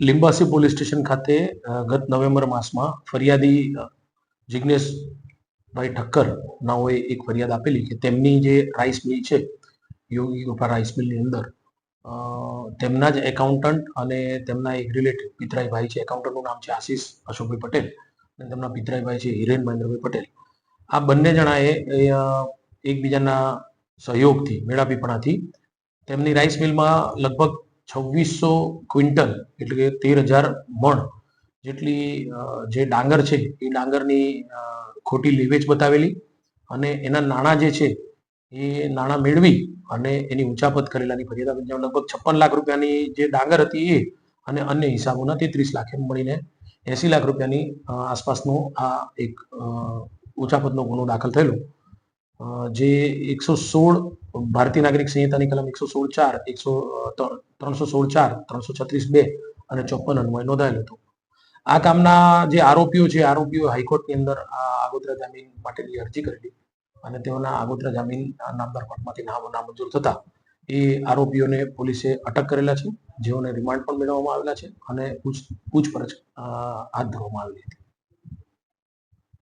Limbasi police station ખાતે ગત November માસમાં ફરિયાદી જિજ્ઞેશભાઈ ઠક્કર નાઓએ એક ફરિયાદ આપેલી કે તેમની જે રાઈસ મિલ છે, યોગી ગોપા રાઈસ મિલની અંદર તેમના જ એકાઉન્ટન્ટ અને તેમના એક રિલેટેડ પિતરાઈ ભાઈ છે, એકાઉન્ટન્ટનું નામ છે આશીષ અશોકભાઈ પટેલ અને તેમના પિતરાઈ ભાઈ છે હિરેન મહેન્દ્રભાઈ પટેલ. આ બંને જણાએ એકબીજાના સહયોગથી, મેળાપીપણાથી તેમની રાઈસ મિલમાં લગભગ છવ્વીસો ક્વિન્ટલ એટલે કે તેર હજાર મણ જેટલી જે ડાંગર છે, એ ડાંગરની ખોટી લેવેચ બતાવેલી અને એના નાણાં જે છે, એ નાણાં મેળવી અને એની ઊંચાપત કરેલાની ફરિયાદ આપી. લગભગ છપ્પન લાખ રૂપિયાની જે ડાંગર હતી એ અને અન્ય હિસાબોના તેત્રીસ લાખ એમ મળીને એસી લાખ રૂપિયાની આસપાસનો આ એક ઊંચાપતનો ગુનો દાખલ થયેલો. જે એકસો સોળ ભારતીય નાગરિક સંહિતાની કલમ એકસો સોળ ચાર, એકસો ત્રણસો સોળ ચાર, ત્રણસો છત્રીસ બે અને ચોપન અન્વય નોંધાયેલ હતો. આ કામના જે આરોપીઓ છે આરોપીઓ હાઈકોર્ટની અંદર આગોતરા જામીન માટેની અરજી કરેલી અને તેઓના આગોતરા જામીન નામદાર કોર્ટમાંથી નામ નામંજૂર થતા એ આરોપીઓને પોલીસે અટક કરેલા છે. જેઓને રિમાન્ડ પણ મેળવવામાં આવેલા છે અને પૂછપરછ હાથ ધરવામાં આવેલી હતી.